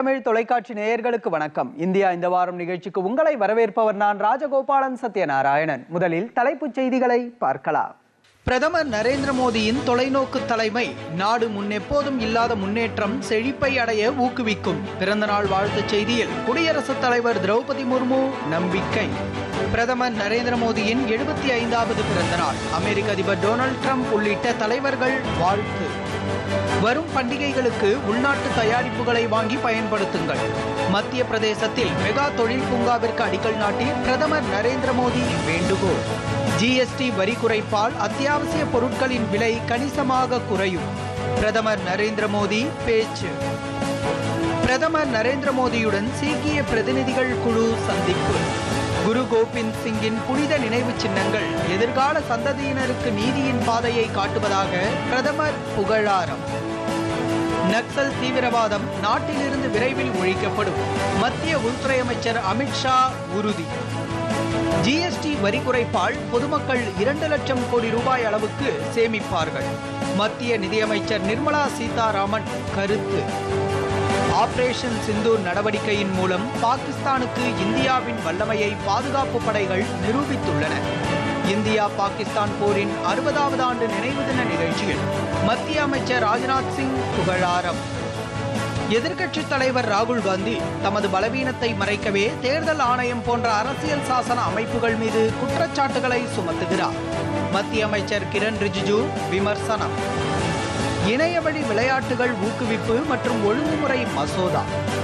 தமிழ் தொலைக்காட்சி நேயர்களுக்கு வணக்கம். இந்தியா இந்த வாரம் நிகழ்ச்சிக்கு உங்களை வரவேற்பவர் நான் ராஜகோபாலன் சத்யநாராயணன். முதலில் தலைப்புச் செய்திகளை பார்க்கலாம். பிரதமர் நரேந்திர மோடியின் தொலைநோக்கு தலைமை நாடு முன்னெப்போதும் இல்லாத முன்னேற்றம் செழிப்பை அடைய ஊக்குவிக்கும். பிறந்தநாள் வாழ்த்துச் செய்தியில் குடியரசுத் தலைவர் திரௌபதி முர்மு நம்பிக்கை. பிரதமர் நரேந்திர மோடியின் எழுபத்தி ஐந்தாவது பிறந்தநாள் அமெரிக்க அதிபர் டொனால்டு ட்ரம்ப் உள்ளிட்ட தலைவர்கள் வாழ்த்து. வரும் பண்டிகைகளுக்கு உள்நாட்டு தயாரிப்புகளை வாங்கி பயன்படுத்துங்கள். மத்திய பிரதேசத்தில் மெகா தொழில் பூங்காவிற்கு அடிக்கல் நாட்டி பிரதமர் நரேந்திர மோடி வேண்டுகோள். ஜிஎஸ்டி வரி குறைப்பால் அத்தியாவசிய பொருட்களின் விலை கணிசமாக குறையும். பிரதமர் நரேந்திர மோடி பேச்சு. பிரதமர் நரேந்திர மோடியுடன் சீக்கிய பிரதிநிதிகள் குழு சந்திப்பு. குரு கோபிந்த் சிங்கின் புனித நினைவு சின்னங்கள் எதிர்கால சந்ததியினருக்கு நீதியின் பாதையை காட்டுவதாக பிரதமர் புகழாரம். நக்சல் தீவிரவாதம் நாட்டிலிருந்து விரைவில் ஒழிக்கப்படும். மத்திய உள்துறை அமைச்சர் அமித்ஷா உறுதி. ஜிஎஸ்டி வரி குறைப்பால் பொதுமக்கள் இரண்டு லட்சம் கோடி ரூபாய் அளவுக்கு சேமிப்பார்கள். மத்திய நிதியமைச்சர் நிர்மலா சீதாராமன் கருத்து. ஆபரேஷன் சிந்தூர் நடவடிக்கையின் மூலம் பாகிஸ்தானுக்கு இந்தியாவின் வல்லமையை பாதுகாப்பு படைகள் நிரூபித்துள்ளன. இந்தியா பாகிஸ்தான் போரின் அறுபதாவது ஆண்டு நினைவு தின நிகழ்ச்சியில் மத்திய அமைச்சர் ராஜ்நாத் சிங் புகழாரம். எதிர்க்கட்சித் தலைவர் ராகுல் காந்தி தமது பலவீனத்தை மறைக்கவே தேர்தல் ஆணையம் போன்ற அரசியல் சாசன அமைப்புகள் மீது குற்றச்சாட்டுகளை சுமத்துகிறார். மத்திய அமைச்சர் கிரண் ரிஜிஜு விமர்சனம். இணையவழி விளையாட்டுகள் ஊக்குவிப்பு மற்றும் ஒழுங்குமுறை மசோதா.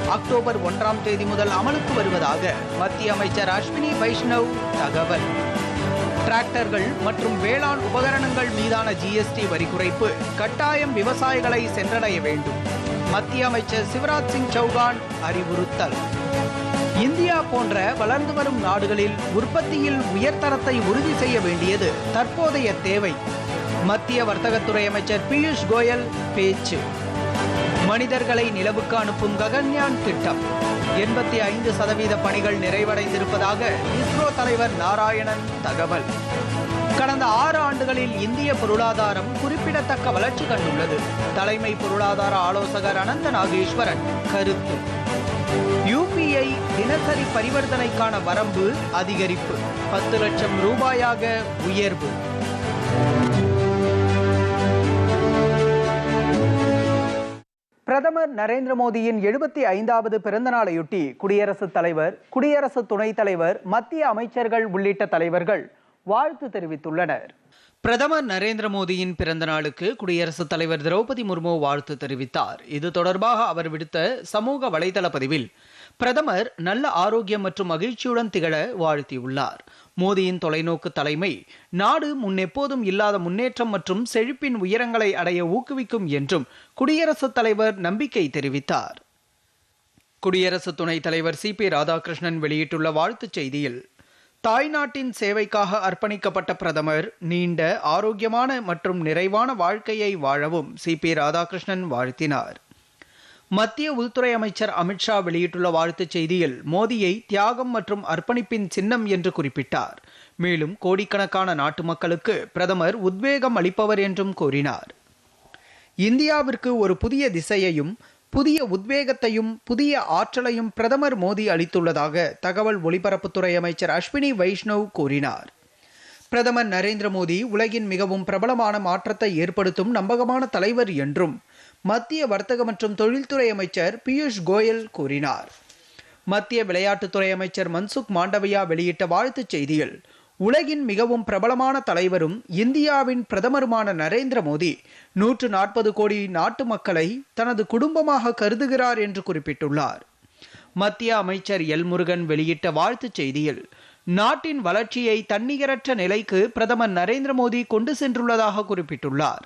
அக்டோபர் ஒன்றாம் தேதி முதல் அமலுக்கு வருவதாக மத்திய அமைச்சர் அஸ்வினி வைஷ்ணவ் தகவல். டிராக்டர்கள் மற்றும் வேளாண் உபகரணங்கள் மீதான ஜிஎஸ்டி வரி குறைப்பு கட்டாயம் விவசாயிகளை சென்றடைய வேண்டும். மத்திய அமைச்சர் சிவராஜ் சிங் சௌகான் அறிவுறுத்தல். இந்தியா போன்ற வளர்ந்து வரும் நாடுகளில் உற்பத்தியில் உயர்தரத்தை உறுதி செய்ய வேண்டியது தற்போதைய தேவை. மத்திய வர்த்தகத்துறை அமைச்சர் பியூஷ் கோயல் பேச்சு. மனிதர்களை நிலவுக்கு அனுப்பும் ககன்யான் திட்டம். எண்பத்தி ஐந்து சதவீத பணிகள் நிறைவடைந்திருப்பதாக இஸ்ரோ தலைவர் நாராயணன் தகவல். கடந்த ஆறு ஆண்டுகளில் இந்திய பொருளாதாரம் குறிப்பிடத்தக்க வளர்ச்சி கண்டுள்ளது. தலைமை பொருளாதார ஆலோசகர் அனந்த நாகேஸ்வரன் கருத்து. யூபிஐ தினசரி பரிவர்த்தனைக்கான வரம்பு அதிகரிப்பு. பத்து லட்சம் ரூபாயாக உயர்வு. பிரதமர் நரேந்திர மோடியின் எழுபத்தி ஐந்தாவது பிறந்த நாளையொட்டி குடியரசுத் தலைவர் குடியரசு துணைத் தலைவர் மத்திய அமைச்சர்கள் உள்ளிட்ட தலைவர்கள் வாழ்த்து தெரிவித்துள்ளனர். பிரதமர் நரேந்திர மோடியின் பிறந்த நாளுக்கு குடியரசுத் தலைவர் திரௌபதி முர்மு வாழ்த்து தெரிவித்தார். இது தொடர்பாக அவர் விடுத்த சமூக வலைதள பதிவில் பிரதமர் நல்ல ஆரோக்கியம் மற்றும் மகிழ்ச்சியுடன் திகழ வாழ்த்தியுள்ளார். மோடியின் தொலைநோக்கு தலைமை நாடு முன்னெப்போதும் இல்லாத முன்னேற்றம் மற்றும் செழிப்பின் உயரங்களை அடைய ஊக்குவிக்கும் என்றும் குடியரசுத் தலைவர் நம்பிக்கை தெரிவித்தார். குடியரசு துணைத் தலைவர் சி. பி. ராதாகிருஷ்ணன் வெளியிட்டுள்ள வாழ்த்துச் செய்தியில் தாய்நாட்டின் சேவைக்காக அர்ப்பணிக்கப்பட்ட பிரதமர் நீண்ட ஆரோக்கியமான மற்றும் நிறைவான வாழ்க்கையை வாழவும் சி. பி. ராதாகிருஷ்ணன் வாழ்த்தினார். மத்திய உள்துறை அமைச்சர் அமித்ஷா வெளியிட்டுள்ள வாழ்த்துச் செய்தியில் மோடியை தியாகம் மற்றும் அர்ப்பணிப்பின் சின்னம் என்று குறிப்பிட்டார். மேலும் கோடிக்கணக்கான நாட்டு மக்களுக்கு பிரதமர் உத்வேகம் அளிப்பவர் என்றும் கூறினார். இந்தியாவிற்கு ஒரு புதிய திசையையும் புதிய உத்வேகத்தையும் புதிய ஆற்றலையும் பிரதமர் மோடி அளித்துள்ளதாக தகவல் ஒலிபரப்புத்துறை அமைச்சர் அஸ்வினி வைஷ்ணவ் கூறினார். பிரதமர் நரேந்திர மோடி உலகின் மிகவும் பிரபலமான மாற்றத்தை ஏற்படுத்தும் நம்பகமான தலைவர் என்றும் மத்திய வர்த்தக மற்றும் தொழில்துறை அமைச்சர் பியூஷ் கோயல் கூறினார். மத்திய விளையாட்டுத்துறை அமைச்சர் மன்சுக் மாண்டவியா வெளியிட்ட வாழ்த்துச் செய்தியில் உலகின் மிகவும் பிரபலமான தலைவரும் இந்தியாவின் பிரதமருமான நரேந்திர மோடி நூற்று நாற்பது கோடி நாட்டு மக்களை தனது குடும்பமாக கருதுகிறார் என்று குறிப்பிட்டுள்ளார். மத்திய அமைச்சர் எல் முருகன் வெளியிட்ட வாழ்த்துச் செய்தியில் நாட்டின் வளர்ச்சியை தன்னிகரற்ற நிலைக்கு பிரதமர் நரேந்திர மோடி கொண்டு சென்றுள்ளதாக குறிப்பிட்டுள்ளார்.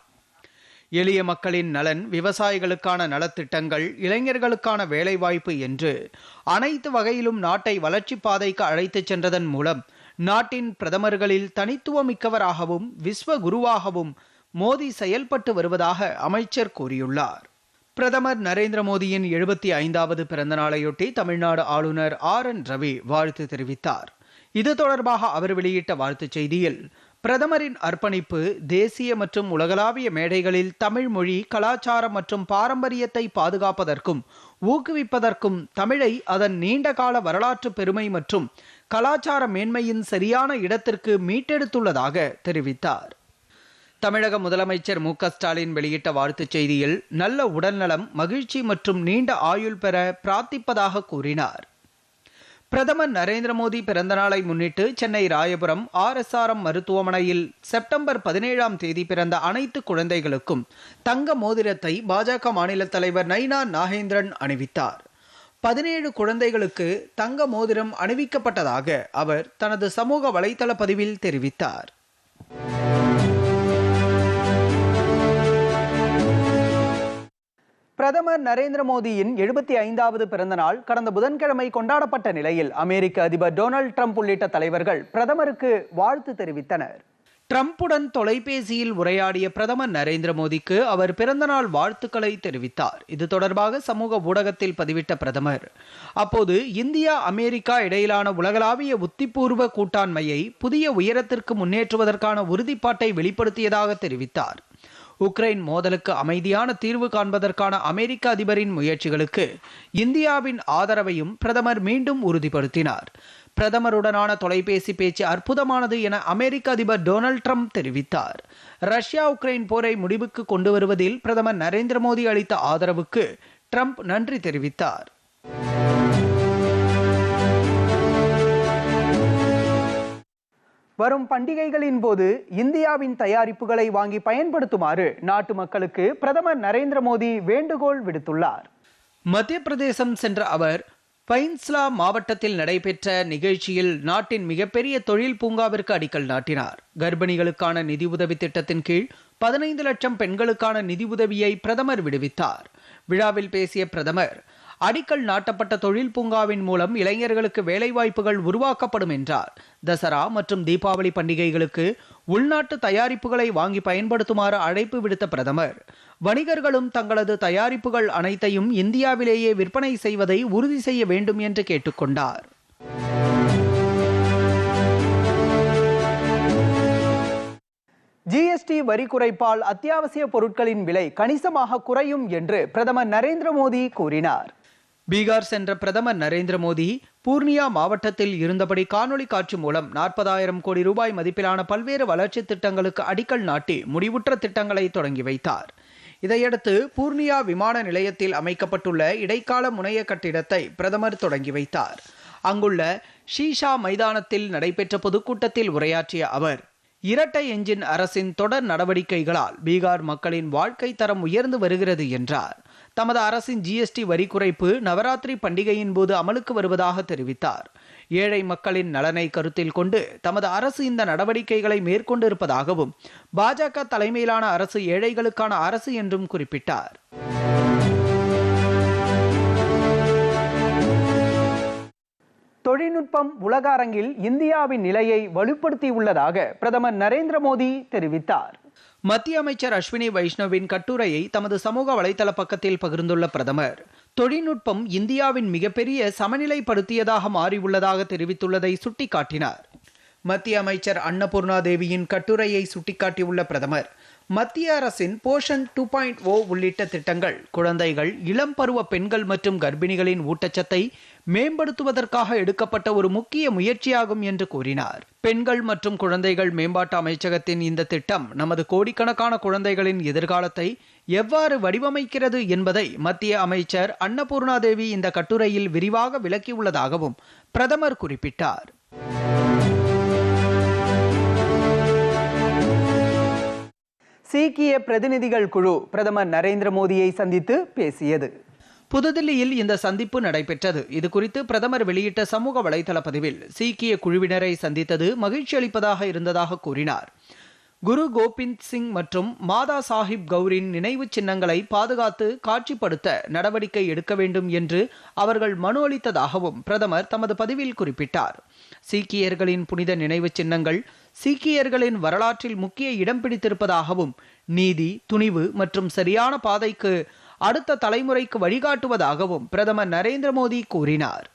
எளிய மக்களின் நலன் விவசாயிகளுக்கான நலத்திட்டங்கள் இளைஞர்களுக்கான வேலைவாய்ப்பு என்று அனைத்து வகையிலும் நாட்டை வளர்ச்சி பாதைக்கு அழைத்துச் சென்றதன் மூலம் நாட்டின் பிரதமர்களில் தனித்துவமிக்கவராகவும் விஸ்வ குருவாகவும் மோடி செயல்பட்டு வருவதாக அமைச்சர் கூறியுள்ளார். பிரதமர் நரேந்திர மோடியின் எழுபத்தி ஐந்தாவது பிறந்த நாளையொட்டி தமிழ்நாடு ஆளுநர் ஆர் என் ரவி வாழ்த்து தெரிவித்தார். இது தொடர்பாக அவர் வெளியிட்ட வாழ்த்துச் செய்தியில் பிரதமரின் அர்ப்பணிப்பு தேசிய மற்றும் உலகளாவிய மேடைகளில் தமிழ் மொழி கலாச்சாரம் மற்றும் பாரம்பரியத்தை பாதுகாப்பதற்கும் ஊக்குவிப்பதற்கும் தமிழை அதன் நீண்டகால வரலாற்று பெருமை மற்றும் கலாச்சார மேன்மையின் சரியான இடத்திற்கு மீட்டெடுத்துள்ளதாக தெரிவித்தார். தமிழக முதலமைச்சர் மு ஸ்டாலின் வெளியிட்ட வாழ்த்துச் செய்தியில் நல்ல உடல்நலம் மகிழ்ச்சி மற்றும் நீண்ட ஆயுள் பெற பிரார்த்திப்பதாக கூறினார். பிரதமர் நரேந்திர மோடி பிறந்தநாளை முன்னிட்டு Chennai Royapuram R S R M மருத்துவமனையில் செப்டம்பர் பதினேழாம் தேதி பிறந்த அனைத்து குழந்தைகளுக்கும் தங்க மோதிரத்தை பாஜக மாநில தலைவர் நைனா நாகேந்திரன் அணிவித்தார். பதினேழு குழந்தைகளுக்கு தங்க மோதிரம் அணிவிக்கப்பட்டதாக அவர் தனது சமூக வலைதள பதிவில் தெரிவித்தார். பிரதமர் நரேந்திர மோடியின் எழுபத்தி ஐந்தாவது பிறந்த நாள் கடந்த புதன்கிழமை கொண்டாடப்பட்ட நிலையில் அமெரிக்க அதிபர் டொனால்டு ட்ரம்ப் உள்ளிட்ட தலைவர்கள் பிரதமருக்கு வாழ்த்து தெரிவித்தனர். ட்ரம்புடன் தொலைபேசியில் உரையாடிய பிரதமர் நரேந்திர மோடிக்கு அவர் பிறந்தநாள் வாழ்த்துக்களை தெரிவித்தார். இது தொடர்பாக சமூக ஊடகத்தில் பதிவிட்ட பிரதமர். அப்போது இந்தியா அமெரிக்கா இடையிலான உலகளாவிய உத்திபூர்வ கூட்டாண்மையை புதிய உயரத்திற்கு முன்னேற்றுவதற்கான உறுதிப்பாட்டை வெளிப்படுத்தியதாக தெரிவித்தார். உக்ரைன் மோதலுக்கு அமைதியான தீர்வு காண்பதற்கான அமெரிக்க அதிபரின் முயற்சிகளுக்கு இந்தியாவின் ஆதரவையும் பிரதமர் மீண்டும் உறுதிப்படுத்தினார். பிரதமருடனான தொலைபேசி பேச்சு அற்புதமானது என அமெரிக்க அதிபர் டொனால்டு ட்ரம்ப் தெரிவித்தார். ரஷ்யா உக்ரைன் போரை முடிவுக்கு கொண்டு வருவதில் பிரதமர் நரேந்திர மோடி அளித்த ஆதரவுக்கு ட்ரம்ப் நன்றி தெரிவித்தார். வரும் பண்டிகைகளின் போது இந்தியாவின் தயாரிப்புகளை வாங்கி பயன்படுத்துமாறு நாட்டு மக்களுக்கு பிரதமர் நரேந்திர மோடி வேண்டுகோள் விடுத்துள்ளார். மத்திய பிரதேசம் சென்ற அவர் பைன்ஸ்லா மாவட்டத்தில் நடைபெற்ற நிகழ்ச்சியில் நாட்டின் மிகப்பெரிய தொழில் பூங்காவிற்கு அடிக்கல் நாட்டினார். கர்ப்பிணிகளுக்கான நிதி உதவி திட்டத்தின் கீழ் பதினைந்து லட்சம் பெண்களுக்கான நிதி உதவியை பிரதமர் விடுவித்தார். விழாவில் பேசிய பிரதமர் அடிக்கல் நாட்டப்பட்ட தொழில் பூங்காவின் மூலம் இளைஞர்களுக்கு வேலைவாய்ப்புகள் உருவாக்கப்படும் என்றார். தசரா மற்றும் தீபாவளி பண்டிகைகளுக்கு உள்நாட்டு தயாரிப்புகளை வாங்கி பயன்படுத்துமாறு அழைப்பு விடுத்த பிரதமர் வணிகர்களும் தங்களது தயாரிப்புகள் அனைத்தையும் இந்தியாவிலேயே விற்பனை செய்வதை உறுதி செய்ய வேண்டும் என்று கேட்டுக்கொண்டார். ஜிஎஸ்டி வரி குறைப்பால் அத்தியாவசிய பொருட்களின் விலை கணிசமாக குறையும் என்று பிரதமர் நரேந்திர மோடி கூறினார். பீகார் சென்ற பிரதமர் நரேந்திர மோடி பூர்ணியா மாவட்டத்தில் இருந்தபடி காணொலி காட்சி மூலம் நாற்பதாயிரம் கோடி ரூபாய் மதிப்பிலான பல்வேறு வளர்ச்சி திட்டங்களுக்கு அடிக்கல் நாட்டி முடிவுற்ற திட்டங்களை தொடங்கி வைத்தார். இதையடுத்து பூர்ணியா விமான நிலையத்தில் அமைக்கப்பட்டுள்ள இடைக்கால முனைய கட்டிடத்தை பிரதமர் தொடங்கி வைத்தார். அங்குள்ள ஷீஷா மைதானத்தில் நடைபெற்ற பொதுக்கூட்டத்தில் உரையாற்றிய அவர் இரட்டை எஞ்சின் அரசின் தொடர் நடவடிக்கைகளால் பீகார் மக்களின் வாழ்க்கை தரம் உயர்ந்து வருகிறது என்றார். தமது அரசின் ஜிஎஸ்டி வரி குறைப்பு நவராத்திரி பண்டிகையின் போது அமலுக்கு வருவதாக தெரிவித்தார். ஏழை மக்களின் நலனை கருத்தில் கொண்டு தமது அரசு இந்த நடவடிக்கைகளை மேற்கொண்டிருப்பதாகவும் பாஜக தலைமையிலான அரசு ஏழைகளுக்கான அரசு என்றும் குறிப்பிட்டார். தொழில்நுட்பம் உலக அரங்கில் இந்தியாவின் நிலையை வலுப்படுத்தியுள்ளதாக பிரதமர் நரேந்திர மோடி தெரிவித்தார். மத்திய அமைச்சர் அஸ்வினி வைஷ்ணவின் கட்டுரையை தமது சமூக வலைதள பக்கத்தில் பகிர்ந்துள்ள பிரதமர் தொழில்நுட்பம் இந்தியாவின் மிகப்பெரிய சமநிலைப்படுத்தியதாக மாறியுள்ளதாக தெரிவித்துள்ளதை சுட்டிக்காட்டினார். மத்திய அமைச்சர் அன்னபூர்ணா தேவியின் கட்டுரையை சுட்டிக்காட்டியுள்ள பிரதமர் மத்திய அரசின் போஷன் டூ பாயிண்ட் ஓ உள்ளிட்ட திட்டங்கள். குழந்தைகள் இளம் பருவ பெண்கள் மற்றும் கர்ப்பிணிகளின் ஊட்டச்சத்தை மேம்படுத்துவதற்காக எடுக்கப்பட்ட ஒரு முக்கிய முயற்சியாகும் என்று கூறினார். பெண்கள் மற்றும் குழந்தைகள் மேம்பாட்டு அமைச்சகத்தின் இந்த திட்டம் நமது கோடிக்கணக்கான குழந்தைகளின் எதிர்காலத்தை எவ்வாறு வடிவமைக்கிறது என்பதை மத்திய அமைச்சர் அன்னபூர்ணா தேவி இந்த கட்டுரையில் விரிவாக விளக்கியுள்ளதாகவும் பிரதமர் குறிப்பிட்டார். சீக்கிய பிரதிநிதிகள் குழு பிரதமர் நரேந்திர மோடியை சந்தித்து பேசியது. புதுதில்லியில் இந்த சந்திப்பு நடைபெற்றது. இது குறித்து பிரதமர் வெளியிட்ட சமூக வலைதள பதிவில் சீக்கிய குழுவினரை சந்தித்தது மகிழ்ச்சி அளிப்பதாக இருந்ததாக கூறினார். குரு கோபிந்த் சிங் மற்றும் மாதா சாஹிப் கௌரின் நினைவு சின்னங்களை பாதுகாத்து காட்சிப்படுத்த நடவடிக்கை எடுக்க வேண்டும் என்று அவர்கள் மனு அளித்ததாகவும் பிரதமர் தமது பதிவில் குறிப்பிட்டார். சீக்கியர்களின் புனித நினைவு சின்னங்கள் சீக்கியர்களின் வரலாற்றில் முக்கிய இடம் பிடித்திருப்பதாகவும் நீதி துணிவு மற்றும் சரியான பாதைக்கு அடுத்த தலைமுறைக்கு வழிகாட்டுவதாகவும் பிரதமர் நரேந்திர மோடி கூறினார்.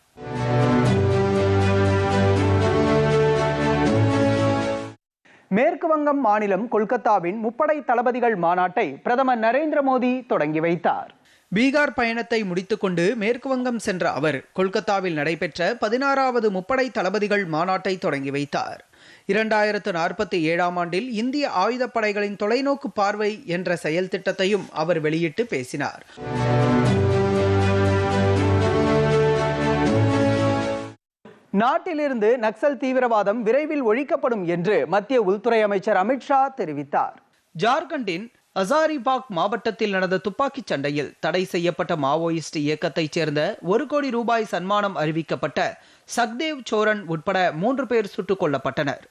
மேற்கு வங்கம் மாநிலம் கொல்கத்தாவின் முப்படை தளபதிகள் மாநாட்டை பிரதமர் நரேந்திர மோடி தொடங்கி வைத்தார். பீகார் பயணத்தை முடித்துக்கொண்டு மேற்கு வங்கம் சென்ற அவர் கொல்கத்தாவில் நடைபெற்ற பதினாறாவது முப்படை தளபதிகள் மாநாட்டை தொடங்கி வைத்தார். இரண்டாயிரத்து நாற்பத்தி ஏழாம் ஆண்டில் இந்திய ஆயுதப்படைகளின் தொலைநோக்கு பார்வை என்ற செயல் திட்டத்தையும் அவர் வெளியிட்டு பேசினார். நாட்டிலிருந்து நக்சல் தீவிரவாதம் விரைவில் ஒழிக்கப்படும் என்று மத்திய உள்துறை அமைச்சர் அமித்ஷா தெரிவித்தார். ஜார்க்கண்டின் அசாரிபாக் மாவட்டத்தில் நடந்த துப்பாக்கிச் சண்டையில் தடை செய்யப்பட்ட மாவோயிஸ்ட் இயக்கத்தைச் சேர்ந்த ஒரு கோடி ரூபாய் சன்மானம் அறிவிக்கப்பட்ட சக்தேவ் சோரன் உட்பட மூன்று பேர் சுட்டுக் கொல்லப்பட்டனர்.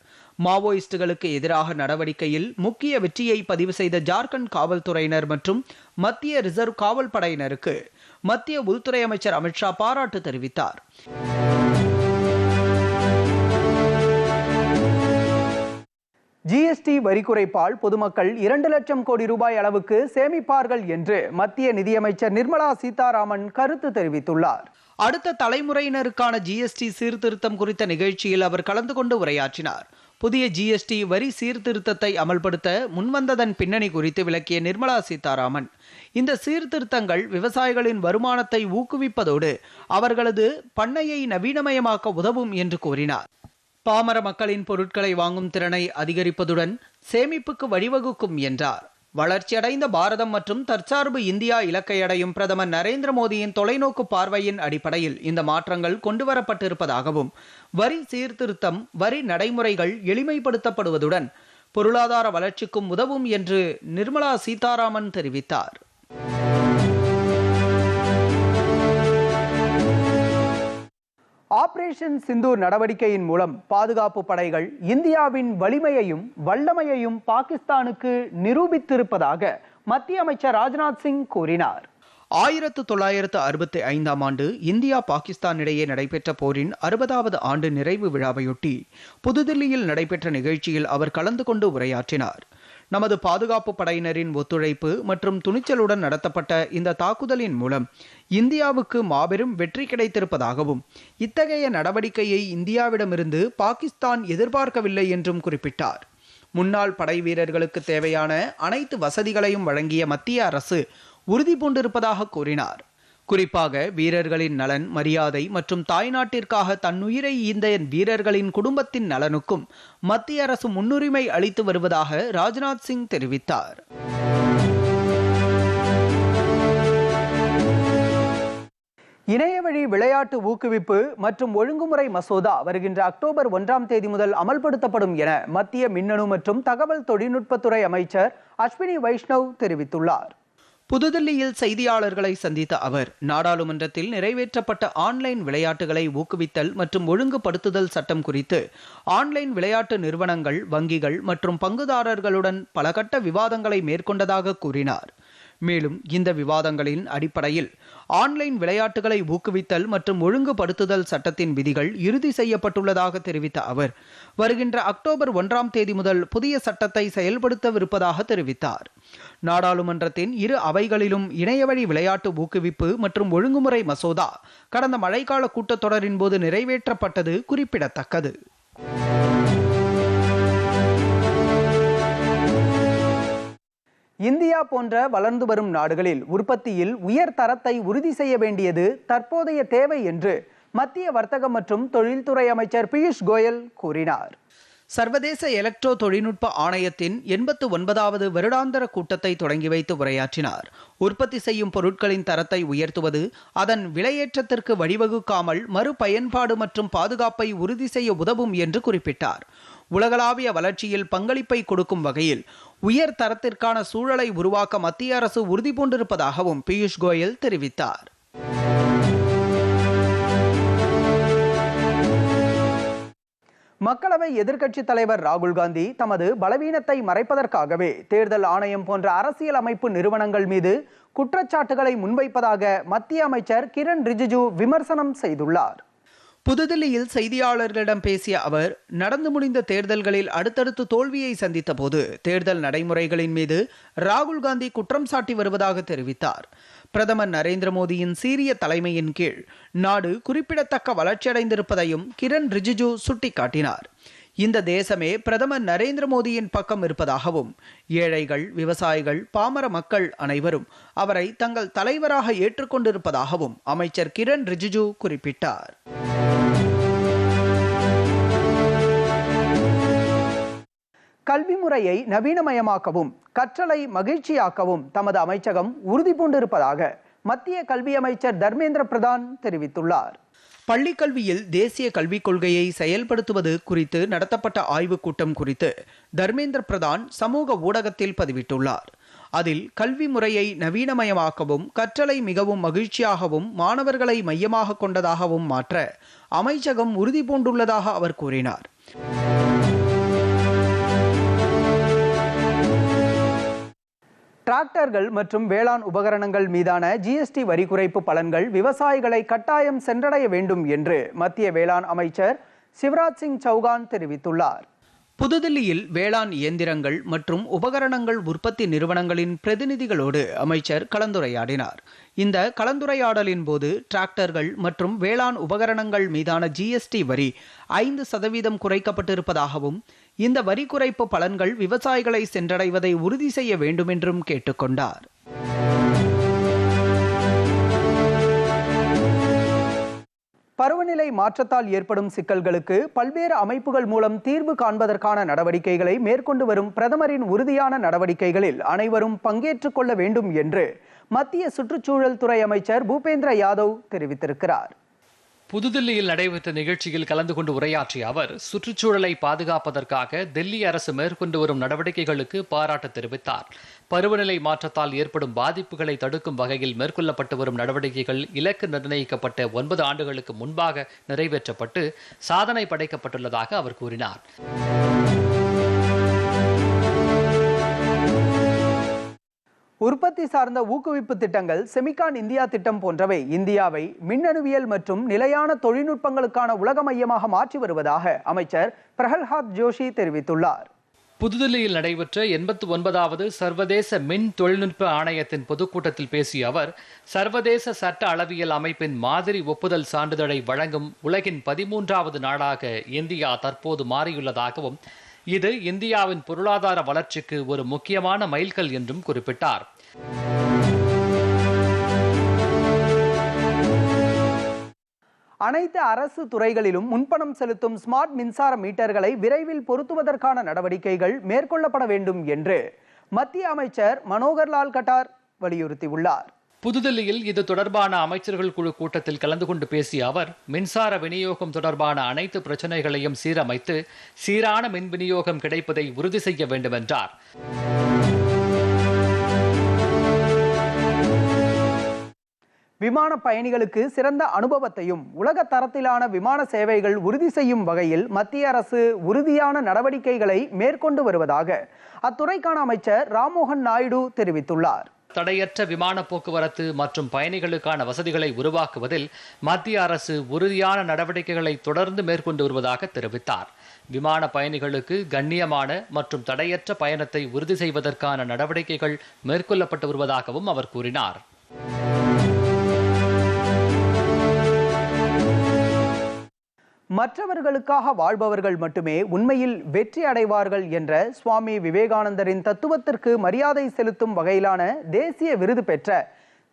மாவோயிஸ்டுகளுக்கு எதிராக நடவடிக்கையில் முக்கிய வெற்றியை பதிவு செய்த ஜார்க்கண்ட் காவல்துறையினர் மற்றும் மத்திய ரிசர்வ் காவல் படையினருக்கு மத்திய உள்துறை அமைச்சர் அமித்ஷா பாராட்டு தெரிவித்தார். ஜிஎஸ்டி வரி குறைப்பால் பொதுமக்கள் இரண்டு லட்சம் கோடி ரூபாய் அளவுக்கு சேமிப்பார்கள் என்று மத்திய நிதியமைச்சர் நிர்மலா சீதாராமன் கருத்து தெரிவித்துள்ளார். அடுத்த தலைமுறையினருக்கான ஜிஎஸ்டி சீர்திருத்தம் குறித்த நிகழ்ச்சியில் அவர் கலந்து கொண்டு உரையாற்றினார். புதிய ஜிஎஸ்டி வரி சீர்திருத்தத்தை அமல்படுத்த முன்வந்ததன் பின்னணி குறித்து விளக்கிய நிர்மலா சீதாராமன் இந்த சீர்திருத்தங்கள் விவசாயிகளின் வருமானத்தை ஊக்குவிப்பதோடு அவர்களது பண்ணையை நவீனமயமாக்க உதவும் என்று கூறினார். பாமர மக்களின் பொருட்களை வாங்கும் திறனை அதிகரிப்பதுடன் சேமிப்புக்கு வழிவகுக்கும் என்றார். வளர்ச்சியடைந்த பாரதம் மற்றும் தற்சார்பு இந்தியா இலக்கை அடையும் பிரதமர் நரேந்திர மோடியின் தொலைநோக்கு பார்வையின் அடிப்படையில் இந்த மாற்றங்கள் கொண்டுவரப்பட்டிருப்பதாகவும் வரி சீர்திருத்தம் வரி நடைமுறைகள் எளிமைப்படுத்தப்படுவதுடன் பொருளாதார வளர்ச்சிக்கும் உதவும் என்று நிர்மலா சீதாராமன் தெரிவித்தார். ஆபரேஷன் சிந்தூர் நடவடிக்கையின் மூலம் பாதுகாப்பு படைகள் இந்தியாவின் வலிமையையும் வல்லமையையும் பாகிஸ்தானுக்கு நிரூபித்திருப்பதாக மத்திய அமைச்சர் ராஜ்நாத் சிங் கூறினார். ஆயிரத்து தொள்ளாயிரத்து அறுபத்தி ஐந்தாம் ஆண்டு இந்தியா பாகிஸ்தான் இடையே நடைபெற்ற போரின் அறுபதாவது ஆண்டு நிறைவு விழாவையொட்டி புதுதில்லியில் நடைபெற்ற நிகழ்ச்சியில் அவர் கலந்து கொண்டு உரையாற்றினார். நமது பாதுகாப்பு படையினரின் ஒத்துழைப்பு மற்றும் துணிச்சலுடன் நடத்தப்பட்ட இந்த தாக்குதலின் மூலம் இந்தியாவுக்கு மாபெரும் வெற்றி கிடைத்திருப்பதாகவும் இத்தகைய நடவடிக்கையை இந்தியாவிடமிருந்து பாகிஸ்தான் எதிர்பார்க்கவில்லை என்றும் குறிப்பிட்டார். முன்னாள் படை வீரர்களுக்கு தேவையான அனைத்து வசதிகளையும் வழங்கிய மத்திய அரசு உறுதி பூண்டிருப்பதாக கூறினார். குறிப்பாக வீரர்களின் நலன் மரியாதை மற்றும் தாய்நாட்டிற்காக தன்னுயிரை ஈந்த வீரர்களின் குடும்பத்தின் நலனுக்கும் மத்திய அரசு முன்னுரிமை அளித்து வருவதாக ராஜ்நாத் சிங் தெரிவித்தார். இணையவழி விளையாட்டு ஊக்குவிப்பு மற்றும் ஒழுங்குமுறை மசோதா வருகின்ற அக்டோபர் ஒன்றாம் தேதி முதல் அமல்படுத்தப்படும் என மத்திய மின்னணு மற்றும் தகவல் தொழில்நுட்பத்துறை அமைச்சர் அஸ்வினி வைஷ்ணவ் தெரிவித்துள்ளார். புதுதில்லியில் செய்தியாளர்களை சந்தித்த அவர் நாடாளுமன்றத்தில் நிறைவேற்றப்பட்ட ஆன்லைன் விளையாட்டுகளை ஊக்குவித்தல் மற்றும் ஒழுங்குபடுத்துதல் சட்டம் குறித்து ஆன்லைன் விளையாட்டு நிறுவனங்கள் வங்கிகள் மற்றும் பங்குதாரர்களுடன் பலகட்ட விவாதங்களை மேற்கொண்டதாக கூறினார். மேலும் இந்த விவாதங்களின் அடிப்படையில் ஆன்லைன் விளையாட்டுகளை ஊக்குவித்தல் மற்றும் ஒழுங்குபடுத்துதல் சட்டத்தின் விதிகள் இறுதி செய்யப்பட்டுள்ளதாக தெரிவித்த அவர் வருகின்ற அக்டோபர் ஒன்றாம் தேதி முதல் புதிய சட்டத்தை செயல்படுத்தவிருப்பதாக தெரிவித்தார். நாடாளுமன்றத்தின் இரு அவைகளிலும் இணையவழி விளையாட்டு ஊக்குவிப்பு மற்றும் ஒழுங்குமுறை மசோதா கடந்த மழைக்கால கூட்டத்தொடரின் போது நிறைவேற்றப்பட்டது குறிப்பிடத்தக்கது. இந்தியா போன்ற வளர்ந்து வரும் நாடுகளில் உற்பத்தியில் உயர் தரத்தை உறுதி செய்ய வேண்டியது தற்போதைய தேவை என்று மத்திய வர்த்தகம் மற்றும் தொழில்துறை அமைச்சர் பியூஷ் கோயல் கூறினார். சர்வதேச எலக்ட்ரோ தொழில்நுட்ப ஆணையத்தின் எண்பத்து ஒன்பதாவது வருடாந்திர கூட்டத்தை தொடங்கி வைத்து உரையாற்றினார். உற்பத்தி செய்யும் பொருட்களின் தரத்தை உயர்த்துவது அதன் விலையேற்றத்திற்கு வழிவகுக்காமல் மறுபயன்பாடு மற்றும் பாதுகாப்பை உறுதி செய்ய உதவும் என்று குறிப்பிட்டார். உலகளாவிய வளர்ச்சியில் பங்களிப்பை கொடுக்கும் வகையில் உயர் தரத்திற்கான சூழலை உருவாக்க மத்திய அரசு உறுதி பூண்டிருப்பதாகவும் பியூஷ் கோயல் தெரிவித்தார். மக்களவை எதிர்க்கட்சித் தலைவர் ராகுல் காந்தி தமது பலவீனத்தை மறைப்பதற்காகவே தேர்தல் ஆணையம் போன்ற அரசியல் அமைப்பு நிறுவனங்கள் மீது குற்றச்சாட்டுகளை முன்வைப்பதாக மத்திய அமைச்சர் கிரண் ரிஜிஜு விமர்சனம் செய்துள்ளார். புதுதில்லியில் செய்தியாளர்களிடம் பேசிய அவர் நடந்து முடிந்த தேர்தல்களில் அடுத்தடுத்து தோல்வியை சந்தித்த போது தேர்தல் நடைமுறைகளின் மீது ராகுல் காந்தி குற்றம் சாட்டி வருவதாக தெரிவித்தார். பிரதமர் நரேந்திர மோடியின் சீரிய தலைமையின் கீழ் நாடு குறிப்பிடத்தக்க வளர்ச்சியடைந்திருப்பதையும் கிரண் ரிஜிஜு சுட்டிக்காட்டினார். இந்த தேசமே பிரதமர் நரேந்திர மோடியின் பக்கம் இருப்பதாகவும் ஏழைகள் விவசாயிகள் பாமர மக்கள் அனைவரும் அவரை தங்கள் தலைவராக ஏற்றுக்கொண்டிருப்பதாகவும் அமைச்சர் கிரண் ரிஜிஜு குறிப்பிட்டார். கல்வி முறையை நவீனமயமாக்கவும் கற்றலை மகிழ்ச்சியாக்கவும் தமது அமைச்சகம் உறுதி பூண்டிருப்பதாக மத்திய கல்வி அமைச்சர் தர்மேந்திர பிரதான் தெரிவித்துள்ளார். பள்ளிக் கல்வியில் தேசிய கல்விக் கொள்கையை செயல்படுத்துவது குறித்து நடத்தப்பட்ட ஆய்வுக் கூட்டம் குறித்து தர்மேந்திர பிரதான் சமூக ஊடகத்தில் பதிவிட்டுள்ளார். அதில் கல்வி முறையை நவீனமயமாக்கவும் கற்றலை மிகவும் மகிழ்ச்சியாகவும் மாணவர்களை மையமாக கொண்டதாகவும் மாற்ற அமைச்சகம் உறுதி பூண்டுள்ளதாக அவர் கூறினார். டிராக்டர்கள் மற்றும் வேளாண் உபகரணங்கள் மீதான ஜிஎஸ்டி வரி குறைப்பு பலன்கள் விவசாயிகளை கட்டாயம் சென்றடைய வேண்டும் என்று மத்திய வேளாண் அமைச்சர் சிவராஜ் சிங் சௌகான் தெரிவித்துள்ளார். புதுதில்லியில் வேளாண் இயந்திரங்கள் மற்றும் உபகரணங்கள் உற்பத்தி நிறுவனங்களின் பிரதிநிதிகளோடு அமைச்சர் கலந்துரையாடினார். இந்த கலந்துரையாடலின் போது டிராக்டர்கள் மற்றும் வேளாண் உபகரணங்கள் மீதான ஜிஎஸ்டி வரி ஐந்து சதவீதம் குறைக்கப்பட்டிருப்பதாகவும் இந்த வரி குறைப்பு பலன்கள் விவசாயிகளை சென்றடைவதை உறுதி செய்ய வேண்டும் என்றும் கேட்டுக்கொண்டார். பருவநிலை மாற்றத்தால் ஏற்படும் சிக்கல்களுக்கு பல்வேறு அமைப்புகள் மூலம் தீர்வு காண்பதற்கான நடவடிக்கைகளை மேற்கொண்டு வரும் பிரதமரின் உறுதியான நடவடிக்கைகளில் அனைவரும் பங்கேற்றுக் கொள்ள வேண்டும் என்று மத்திய சுற்றுச்சூழல் துறை அமைச்சர் பூபேந்திர யாதவ் தெரிவித்திருக்கிறார். புதுதில்லியில் நடைபெற்ற நிகழ்ச்சியில் கலந்து கொண்டு உரையாற்றிய அவர் சுற்றுச்சூழலை பாதுகாப்பதற்காக டெல்லி அரசு மேற்கொண்டு வரும் நடவடிக்கைகளுக்கு பாராட்டு தெரிவித்தார். பருவநிலை மாற்றத்தால் ஏற்படும் பாதிப்புகளை தடுக்கும் வகையில் மேற்கொள்ளப்பட்டு வரும் நடவடிக்கைகள் இலக்கு நிர்ணயிக்கப்பட்ட ஒன்பது ஆண்டுகளுக்கு முன்பாக நிறைவேற்றப்பட்டு சாதனை படைக்கப்பட்டுள்ளதாக அவர் கூறினார். உற்பத்தி சார்ந்த ஊக்குவிப்பு திட்டங்கள் செமிகான் இந்தியா திட்டம் போன்றவை இந்தியாவை மின்னணுவியல் மற்றும் நிலையான தொழில்நுட்பங்களுக்கான உலக மையமாக மாற்றி வருவதாக அமைச்சர் பிரகல்ஹாத் ஜோஷி தெரிவித்துள்ளார். புதுதில்லியில் நடைபெற்ற எண்பத்தி ஒன்பதாவது சர்வதேச மின் தொழில்நுட்ப ஆணையத்தின் பொதுக்கூட்டத்தில் பேசிய அவர் சர்வதேச சட்ட அளவியல் அமைப்பின் மாதிரி ஒப்புதல் சான்றிதழை வழங்கும் உலகின் பதிமூன்றாவது நாடாக இந்தியா தற்போது மாறியுள்ளதாகவும் இது இந்தியாவின் பொருளாதார வளர்ச்சிக்கு ஒரு முக்கியமான மைல்கல் என்றும் குறிப்பிட்டார். அனைத்து அரசு துறைகளிலும் முன்பணம் செலுத்தும் ஸ்மார்ட் மின்சார மீட்டர்களை விரைவில் பொருத்துவதற்கான நடவடிக்கைகள் மேற்கொள்ளப்பட வேண்டும் என்று மத்திய அமைச்சர் மனோகர்லால் கட்டார் வலியுறுத்தியுள்ளார். புதுதில்லியில் இது தொடர்பான அமைச்சர்கள் குழு கூட்டத்தில் கலந்து கொண்டு பேசிய அவர் மின்சார விநியோகம் தொடர்பான அனைத்து பிரச்சனைகளையும் சீரமைத்து சீரான மின் விநியோகம் கிடைப்பதை உறுதி செய்ய வேண்டும் என்றார் விமான பயணிகளுக்கு சிறந்த அனுபவத்தையும் உலக தரத்திலான விமான சேவைகள் உறுதி செய்யும் வகையில் மத்திய அரசு உறுதியான நடவடிக்கைகளை மேற்கொண்டு வருவதாக அத்துறைக்கான அமைச்சர் ராம்மோகன் நாயுடு தெரிவித்துள்ளார். தடையற்ற விமான போக்குவரத்து மற்றும் பயணிகளுக்கான வசதிகளை உருவாக்குவதில் மத்திய அரசு உறுதியான நடவடிக்கைகளை தொடர்ந்து மேற்கொண்டு வருவதாக தெரிவித்தார். விமான பயணிகளுக்கு கண்ணியமான மற்றும் தடையற்ற பயணத்தை உறுதி செய்வதற்கான நடவடிக்கைகள் மேற்கொள்ளப்பட்டு வருவதாகவும் அவர் கூறினார். மற்றவர்களுக்காக வாழ்பவர்கள் மட்டுமே உண்மையில் வெற்றி அடைவார்கள் என்ற சுவாமி விவேகானந்தரின் தத்துவத்திற்கு மரியாதை செலுத்தும் வகையிலான தேசிய விருது பெற்ற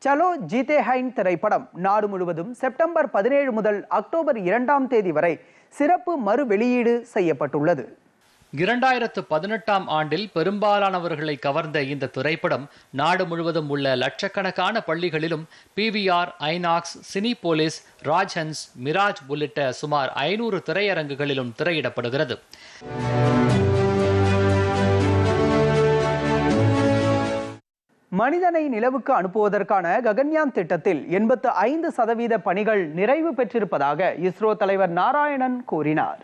சலோ ஜீதே ஹைன் திரைப்படம் நாடு முழுவதும் செப்டம்பர் பதினேழு முதல் அக்டோபர் இரண்டாம் தேதி வரை சிறப்பு மறு வெளியீடு செய்யப்பட்டுள்ளது. இரண்டாயிரத்து பதினெட்டாம் ஆண்டில் பெரும்பாலானவர்களை கவர்ந்த இந்த திரைப்படம் நாடு முழுவதும் உள்ள லட்சக்கணக்கான பள்ளிகளிலும் பிவிஆர் ஐநாக்ஸ் சினிபோலிஸ் ராஜ்ஹன்ஸ் மிராஜ் உள்ளிட்ட சுமார் ஐநூறு திரையரங்குகளிலும் திரையிடப்படுகிறது. மனிதனை நிலவுக்கு அனுப்புவதற்கான ககன்யான் திட்டத்தில் எண்பத்து ஐந்து சதவீத பணிகள் நிறைவு பெற்றிருப்பதாக இஸ்ரோ தலைவர் நாராயணன் கூறினார்.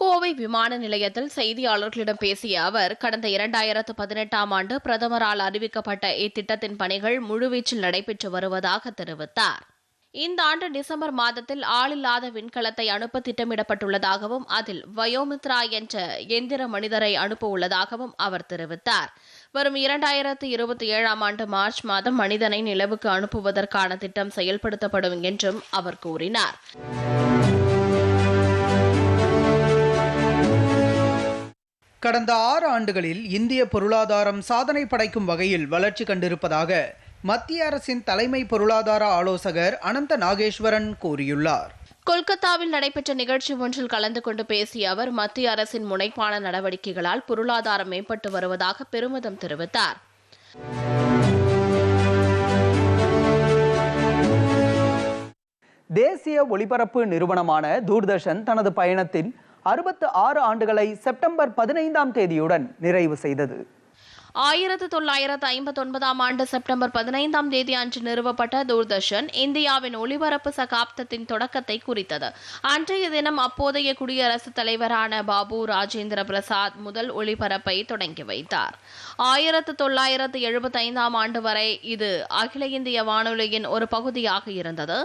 கோவை விமான நிலையத்தில் செய்தியாளர்களிடம் பேசிய அவர் கடந்த இரண்டாயிரத்து பதினெட்டாம் ஆண்டு பிரதமரால் அறிவிக்கப்பட்ட இத்திட்டத்தின் பணிகள் முழுவீச்சில் நடைபெற்று வருவதாக தெரிவித்தார். இந்த ஆண்டு டிசம்பர் மாதத்தில் ஆளில்லாத விண்கலத்தை அனுப்ப திட்டமிடப்பட்டுள்ளதாகவும் அதில் வயோமித்ரா என்ற எந்திர மனிதரை அனுப்ப உள்ளதாகவும் அவர் தெரிவித்தார். வரும் இரண்டாயிரத்து இருபத்தி ஏழாம் ஆண்டு மார்ச் மாதம் மனிதனை நிலவுக்கு அனுப்புவதற்கான திட்டம் செயல்படுத்தப்படும் என்றும் அவர் கூறினார். கடந்த ஆறு ஆண்டுகளில் இந்திய பொருளாதாரம் சாதனை படைக்கும் வகையில் வளர்ச்சி கண்டிருப்பதாக மத்திய அரசின் தலைமை பொருளாதார ஆலோசகர் அனந்த நாகேஸ்வரன் கூறியுள்ளார். கொல்கத்தாவில் நடைபெற்ற நிகழ்ச்சி ஒன்றில் கலந்து கொண்டு பேசிய அவர் மத்திய அரசின் முனைப்பான நடவடிக்கைகளால் பொருளாதாரம் மேம்பட்டு வருவதாக பெருமிதம் தெரிவித்தார். தேசிய ஒலிபரப்பு நிறுவனமான தூர்தர்ஷன் தனது பயணத்தின் அறுபத்து ஆறு ஆண்டுகளை செப்டம்பர் பதினைந்தாம் தேதியுடன் நிறைவு செய்தது. ஆயிரத்து தொள்ளாயிரத்து ஐம்பத்தொன்பதாம் ஆண்டு செப்டம்பர் பதினைந்தாம் தேதி அன்று நிறுவப்பட்ட தூர்தர்ஷன் இந்தியாவின் ஒளிபரப்பு சகாப்தத்தின் தொடக்கத்தை குறித்தது. அன்றைய தினம் அப்போதைய குடியரசுத் தலைவரான பாபு ராஜேந்திர பிரசாத் முதல் ஒளிபரப்பை தொடங்கி வைத்தார். ஆயிரத்து தொள்ளாயிரத்து எழுபத்தைந்தாம் ஆண்டு வரை இது அகில இந்திய வானொலியின் ஒரு பகுதியாக இருந்தது.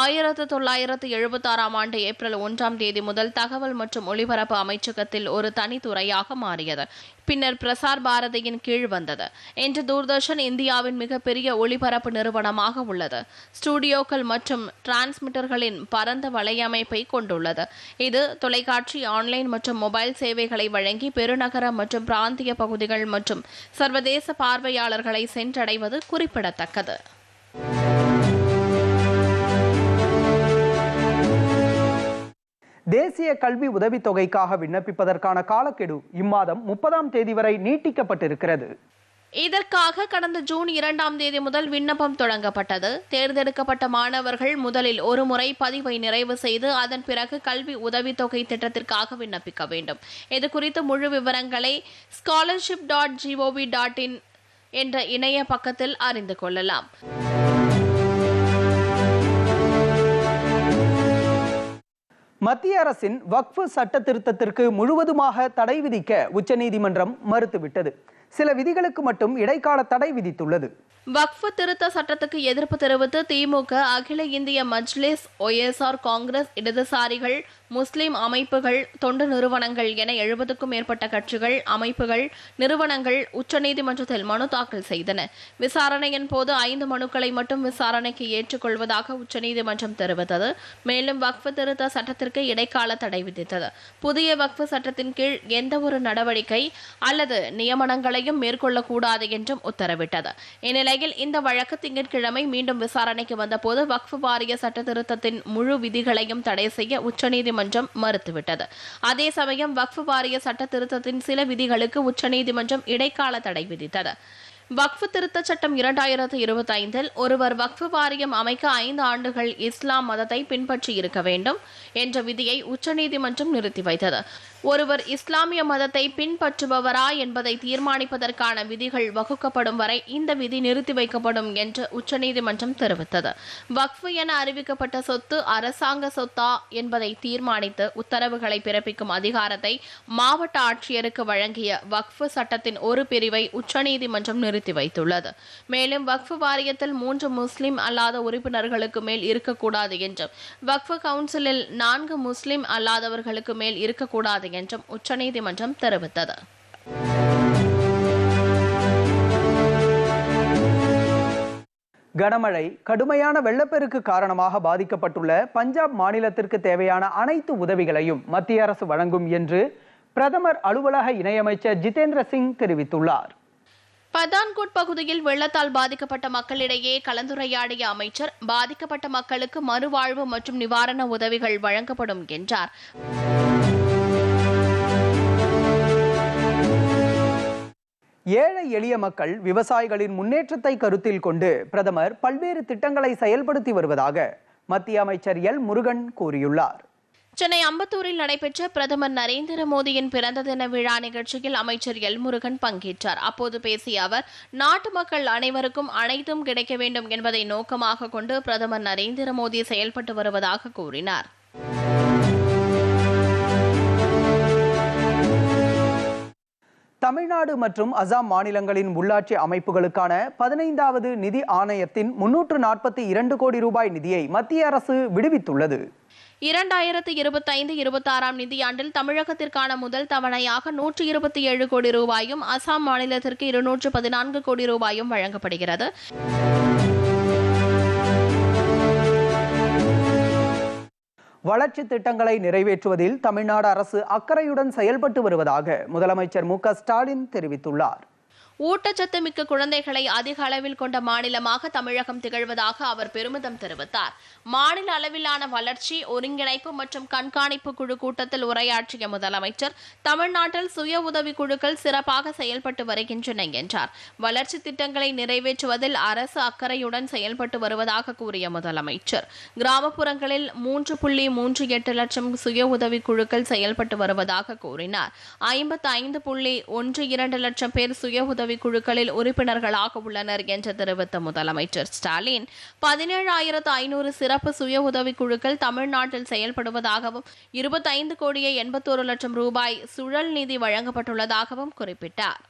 ஆயிரத்து தொள்ளாயிரத்து எழுபத்தாறாம் ஆண்டு ஏப்ரல் ஒன்றாம் தேதி முதல் தகவல் மற்றும் ஒலிபரப்பு அமைச்சகத்தில் ஒரு தனித்துறையாக மாறியது. பின்னர் பிரசார் பாரதியின் கீழ் வந்தது. இன்று தூர்தர்ஷன் இந்தியாவின் மிகப்பெரிய ஒளிபரப்பு நிறுவனமாக உள்ளது. ஸ்டுடியோக்கள் மற்றும் டிரான்ஸ்மிட்டர்களின் பரந்த வலையமைப்பை கொண்டுள்ளது. இது தொலைக்காட்சி ஆன்லைன் மற்றும் மொபைல் சேவைகளை வழங்கி பெருநகர மற்றும் பிராந்திய பகுதிகள் மற்றும் சர்வதேச பார்வையாளர்களை சென்றடைவது குறிப்பிடத்தக்கது. தேசிய கல்வி உதவித்தொகைக்காக விண்ணப்பிப்பதற்கான காலக்கெடு இம்மாதம் முப்பதாம் தேதி வரை நீட்டிக்கப்பட்டிருக்கிறது. இதற்காக கடந்த ஜூன் இரண்டாம் தேதி முதல் விண்ணப்பம் தொடங்கப்பட்டது. தேர்ந்தெடுக்கப்பட்ட மாணவர்கள் முதலில் ஒரு முறை பதிவை நிறைவு செய்து அதன் பிறகு கல்வி உதவித்தொகை திட்டத்திற்காக விண்ணப்பிக்க வேண்டும். இது குறித்து முழு விவரங்களை scholarship dot G O V dot in என்ற இணைய பக்கத்தில் அறிந்து கொள்ளலாம். மத்திய அரசின் வக்ஃபு சட்ட திருத்தத்திற்கு முழுவதுமாக தடை விதிக்க உச்சநீதிமன்றம் மறுத்துவிட்டது. சில விதிகளுக்கு மட்டும் இடைக்கால தடை விதித்துள்ளது. வக்ஃபு திருத்த சட்டத்துக்கு எதிர்ப்பு தெரிவித்து திமுக அகில இந்திய மஜ்லிஸ் ஒய்எஸ்ஆர் காங்கிரஸ் இடதுசாரிகள் முஸ்லிம் அமைப்புகள் தொண்டு நிறுவனங்கள் என எழுபதுக்கும் மேற்பட்ட கட்சிகள் அமைப்புகள் நிறுவனங்கள் உச்சநீதிமன்றத்தில் மனு தாக்கல் செய்தன. விசாரணையின் போது ஐந்து மனுக்களை மட்டும் விசாரணைக்கு ஏற்றுக்கொள்வதாக உச்சநீதிமன்றம் தெரிவித்தது. மேலும் வக்ஃபு திருத்த சட்டத்திற்கு இடைக்கால தடை விதித்தது. புதிய வக்ஃபு சட்டத்தின் கீழ் எந்த ஒரு நடவடிக்கை அல்லது நியமனங்களை நியமனங்களையும் மேற்கொள்ளக்கூடாது என்றும் உத்தரவிட்டது. இந்நிலையில் இந்த வழக்கு திங்கட்கிழமை மீண்டும் விசாரணைக்கு வந்தபோது வக்ஃபு வாரிய சட்டத்திருத்தத்தின் முழு விதிகளையும் தடை செய்ய உச்சநீதிமன்றம் மறுத்துவிட்டது. அதே சமயம் வக்ஃபு வாரிய சட்டத்திருத்தத்தின் சில விதிகளுக்கு உச்சநீதிமன்றம் இடைக்கால தடை விதித்தது. வக்ஃபு திருத்த சட்டம் இரண்டாயிரத்து இருபத்தைந்தில் ஒருவர் வக்ஃபு வாரியம் அமைக்க ஐந்து ஆண்டுகள் இஸ்லாம் மதத்தை பின்பற்றி இருக்க வேண்டும் என்ற விதியை உச்சநீதிமன்றம் நிறுத்தி வைத்தது. ஒருவர் இஸ்லாமிய மதத்தை பின்பற்றுபவரா என்பதை தீர்மானிப்பதற்கான விதிகள் வகுக்கப்படும் வரை இந்த விதி நிறுத்தி வைக்கப்படும் என்று உச்சநீதிமன்றம் தெரிவித்தது. வக்ஃபு என அறிவிக்கப்பட்ட சொத்து அரசாங்க சொத்தா என்பதை தீர்மானித்து உத்தரவுகளை பிறப்பிக்கும் அதிகாரத்தை மாவட்ட ஆட்சியருக்கு வழங்கிய வக்ஃபு சட்டத்தின் ஒரு பிரிவை உச்சநீதிமன்றம் நிறுத்தி வைத்துள்ளது. மேலும் வக்ஃபு வாரியத்தில் மூன்று முஸ்லிம் அல்லாத உறுப்பினர்களுக்கு மேல் இருக்கக்கூடாது என்றும் வக்ஃபு கவுன்சிலில் நான்கு முஸ்லிம் அல்லாதவர்களுக்கு மேல் இருக்கக்கூடாது என்றும் உச்சநீதிமன்றம் தெரிவித்தது. கனமழை கடுமையான வெள்ளப்பெருக்கு காரணமாக பாதிக்கப்பட்டுள்ள பஞ்சாப் மாநிலத்திற்கு தேவையான அனைத்து உதவிகளையும் மத்திய அரசு வழங்கும் என்று பிரதமர் அலுவலக இணையமைச்சர் ஜிதேந்திர சிங் தெரிவித்துள்ளார். பதான்கோட் பகுதியில் வெள்ளத்தால் பாதிக்கப்பட்ட மக்களிடையே கலந்துரையாடிய அமைச்சர் பாதிக்கப்பட்ட மக்களுக்கு மறுவாழ்வு மற்றும் நிவாரண உதவிகள் வழங்கப்படும் என்றார். ஏழை எளிய மக்கள் விவசாயிகளின் முன்னேற்றத்தை கருத்தில் கொண்டு பிரதமர் பல்வேறு திட்டங்களை செயல்படுத்தி வருவதாக மத்திய அமைச்சர் எல். முருகன் கூறியுள்ளார். சென்னை அம்பத்தூரில் நடைபெற்ற பிரதமர் நரேந்திர மோடியின் பிறந்த தின விழா நிகழ்ச்சியில் அமைச்சர் எல். முருகன் பங்கேற்றார். அப்போது பேசிய அவர் நாட்டு மக்கள் அனைவருக்கும் அனைத்தும் கிடைக்க வேண்டும் என்பதை நோக்கமாக கொண்டு பிரதமர் நரேந்திர மோடி செயல்பட்டு வருவதாக கூறினார். தமிழ்நாடு மற்றும் அசாம் மாநிலங்களின் உள்ளாட்சி அமைப்புகளுக்கான பதினைந்தாவது நிதி ஆணையத்தின் முன்னூற்று நாற்பத்தி இரண்டு கோடி ரூபாய் நிதியை மத்திய அரசு விடுவித்துள்ளது. இரண்டாயிரத்து இருபத்தைந்து இருபத்தாறாம் நிதியாண்டில் தமிழகத்திற்கான முதல் தவணையாக நூற்று இருபத்தி ஏழு கோடி ரூபாயும் அசாம் மாநிலத்திற்கு இருநூற்று பதினான்கு கோடி ரூபாயும் வழங்கப்படுகிறது. வளர்ச்சி திட்டங்களை நிறைவேற்றுவதில் தமிழ்நாடு அரசு அக்கறையுடன் செயல்பட்டு வருவதாக முதலமைச்சர் மு க ஸ்டாலின் தெரிவித்துள்ளார். ஊட்டச்சத்து மிக்க குழந்தைகளை அதிக அளவில் கொண்ட மாநிலமாக தமிழகம் திகழ்வதாக அவர் பெருமிதம் தெரிவித்தார். மாநில அளவிலான வளர்ச்சி ஒருங்கிணைப்பு மற்றும் கண்காணிப்பு குழு கூட்டத்தில் உரையாற்றிய முதலமைச்சர் தமிழ்நாட்டில் சுய உதவி குழுக்கள் சிறப்பாக செயல்பட்டு வருகின்றன என்றார். வளர்ச்சி திட்டங்களை நிறைவேற்றுவதில் அரசு அக்கறையுடன் செயல்பட்டு வருவதாக கூறிய முதலமைச்சர் கிராமப்புறங்களில் மூன்று புள்ளி மூன்று எட்டு லட்சம் சுய உதவி குழுக்கள் செயல்பட்டு வருவதாக கூறினார். ஐம்பத்தி ஐந்து புள்ளி ஒன்று இரண்டு லட்சம் பேர் சுய உதவி உதவி குழுக்களில் உறுப்பினர்களாக உள்ளனர் என்று தெரிவித்த முதலமைச்சர் ஸ்டாலின் பதினேழாயிரத்து ஐநூறு சிறப்பு சுய உதவி குழுக்கள் தமிழ்நாட்டில் செயல்படுவதாகவும் இருபத்தைந்து கோடியே எண்பத்தோரு லட்சம் ரூபாய் சுழல் நிதி வழங்கப்பட்டுள்ளதாகவும் குறிப்பிட்டார்.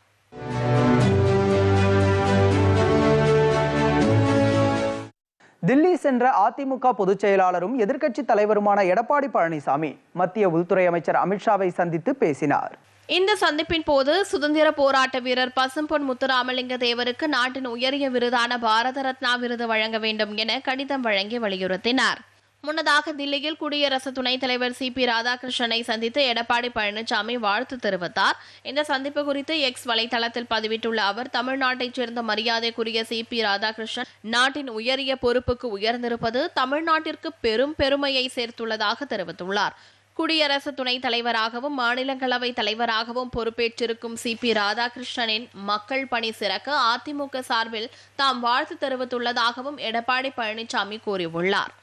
தில்லி சென்ற அதிமுக பொதுச் செயலாளரும் எதிர்க்கட்சித் தலைவருமான எடப்பாடி பழனிசாமி மத்திய உள்துறை அமைச்சர் அமித்ஷாவை சந்தித்து பேசினார். இந்த சந்திப்பின் போது சுதந்திர போராட்ட வீரர் பசும்பொன் முத்துராமலிங்க தேவருக்கு நாட்டின் உயரிய விருதான பாரத ரத்னா விருது வழங்க வேண்டும் என கடிதம் வழங்கி வலியுறுத்தினார். முன்னதாக தில்லியில் குடியரசு துணைத் தலைவர் சி. பி. ராதாகிருஷ்ணனை சந்தித்து எடப்பாடி பழனிசாமி வாழ்த்து தெரிவித்தார். இந்த சந்திப்பு குறித்து எக்ஸ் வலைதளத்தில் பதிவிட்டுள்ள அவர் தமிழ்நாட்டைச் சேர்ந்த மரியாதைக்குரிய சி. பி. ராதாகிருஷ்ணன் நாட்டின் உயரிய பொறுப்புக்கு உயர்ந்திருப்பது தமிழ்நாட்டிற்கு பெரும் பெருமையை சேர்த்துள்ளதாக தெரிவித்துள்ளார். குடியரசு துணைத் தலைவராகவும் மாநிலங்களவை தலைவராகவும் பொறுப்பேற்றிருக்கும் சி. பி. ராதாகிருஷ்ணனின் மக்கள் பணி சிறக்க அதிமுக சார்பில் தாம் வாழ்த்து தெரிவித்துள்ளதாகவும் எடப்பாடி பழனிசாமி கூறியுள்ளார்.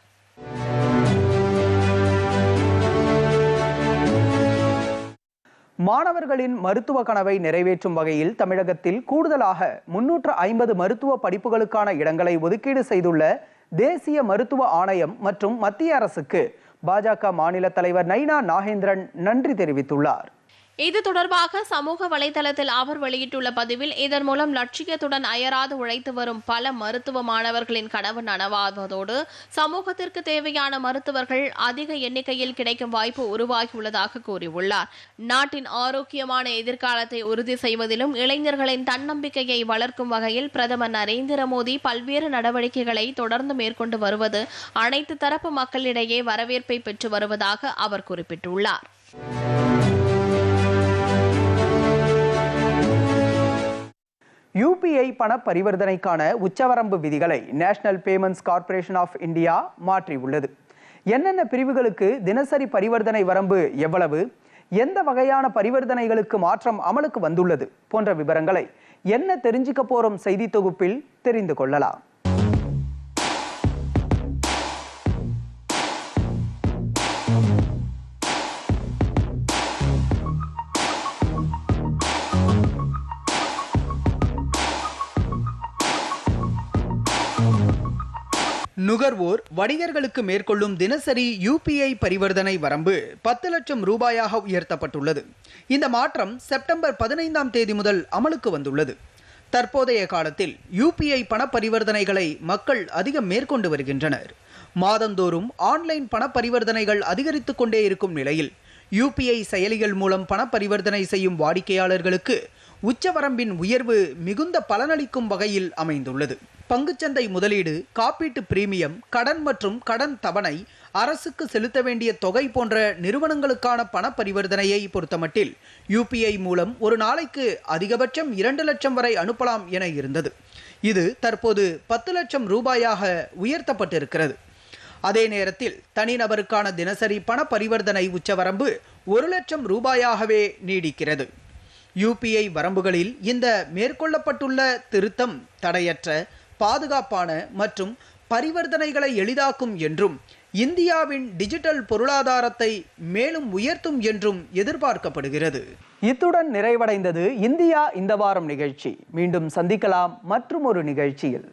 மாணவர்களின் மருத்துவ கனவை நிறைவேற்றும் வகையில் தமிழகத்தில் கூடுதலாக முன்னூற்று ஐம்பது மருத்துவ படிப்புகளுக்கான இடங்களை ஒதுக்கீடு செய்துள்ள தேசிய மருத்துவ ஆணையம் மற்றும் மத்திய அரசுக்கு பாஜக மாநில தலைவர் நைனா நாகேந்திரன் நன்றி தெரிவித்துள்ளார். இது தொடர்பாக சமூக வலைதளத்தில் அவர் வெளியிட்டுள்ள பதிவில் இதன் மூலம் லட்சியத்துடன் அயராது உழைத்து வரும் பல மருத்துவ மாணவர்களின் கனவு நனவாவதோடு சமூகத்திற்கு தேவையான மருத்துவர்கள் அதிக எண்ணிக்கையில் கிடைக்கும் வாய்ப்பு உருவாகியுள்ளதாக கூறியுள்ளார். நாட்டின் ஆரோக்கியமான எதிர்காலத்தை உறுதி செய்வதிலும் இளைஞர்களின் தன்னம்பிக்கையை வளர்க்கும் வகையில் பிரதமர் நரேந்திர மோடி பல்வேறு நடவடிக்கைகளை தொடர்ந்து மேற்கொண்டு வருவது அனைத்து தரப்பு மக்களிடையே வரவேற்பை பெற்று வருவதாக அவர் குறிப்பிட்டுள்ளார். யூபிஐ பண பரிவர்த்தனைக்கான உச்சவரம்பு விதிகளை National Payments Corporation of India மாற்றியுள்ளது. என்னென்ன பிரிவுகளுக்கு தினசரி பரிவர்த்தனை வரம்பு எவ்வளவு? எந்த வகையான பரிவர்த்தனைகளுக்கு மாற்றம் அமலுக்கு வந்துள்ளது? போன்ற விவரங்களை என்ன தெரிஞ்சுக்க போறோம் செய்தி தொகுப்பில் தெரிந்து கொள்ளலாம். நுகர்வோர் வணிகர்களுக்கு மேற்கொள்ளும் தினசரி யூபிஐ பரிவர்த்தனை வரம்பு பத்து லட்சம் ரூபாயாக உயர்த்தப்பட்டுள்ளது. இந்த மாற்றம் செப்டம்பர் பதினைந்தாம் தேதி முதல் அமலுக்கு வந்துள்ளது. தற்போதைய காலத்தில் யூபிஐ பண பரிவர்த்தனைகளை மக்கள் அதிகம் மேற்கொண்டு வருகின்றனர். மாதந்தோறும் ஆன்லைன் பண பரிவர்த்தனைகள் அதிகரித்துக் கொண்டே இருக்கும் நிலையில் யூபிஐ செயலிகள் மூலம் பண பரிவர்த்தனை செய்யும் வாடிக்கையாளர்களுக்கு உச்சவரம்பின் உயர்வு மிகுந்த பலனளிக்கும் வகையில் அமைந்துள்ளது. பங்குச்சந்தை முதலீடு காப்பீட்டு பிரீமியம் கடன் மற்றும் கடன் தவணை அரசுக்கு செலுத்த வேண்டிய தொகை போன்ற நிறுவனங்களுக்கான பண பரிவர்த்தனையை பொறுத்தமட்டில் யூபிஐ மூலம் ஒரு நாளைக்கு அதிகபட்சம் இரண்டு லட்சம் வரை அனுப்பலாம் என இருந்தது. இது தற்போது பத்து லட்சம் ரூபாயாக உயர்த்தப்பட்டிருக்கிறது. அதே நேரத்தில் தனிநபருக்கான தினசரி பண பரிவர்த்தனை உச்சவரம்பு ஒரு லட்சம் ரூபாயாகவே நீடிக்கிறது. யூபிஐ வரம்புகளில் இந்த மேற்கொள்ளப்பட்டுள்ள திருத்தம் தடையற்ற பாதுகாப்பான மற்றும் பரிவர்த்தனைகளை எளிதாக்கும் என்றும் இந்தியாவின் டிஜிட்டல் பொருளாதாரத்தை மேலும் உயர்த்தும் என்றும் எதிர்பார்க்கப்படுகிறது. இத்துடன் நிறைவடைந்தது இந்தியா இந்த வாரம் நிகழ்ச்சி. மீண்டும் சந்திக்கலாம் மற்றும் ஒரு நிகழ்ச்சியில்.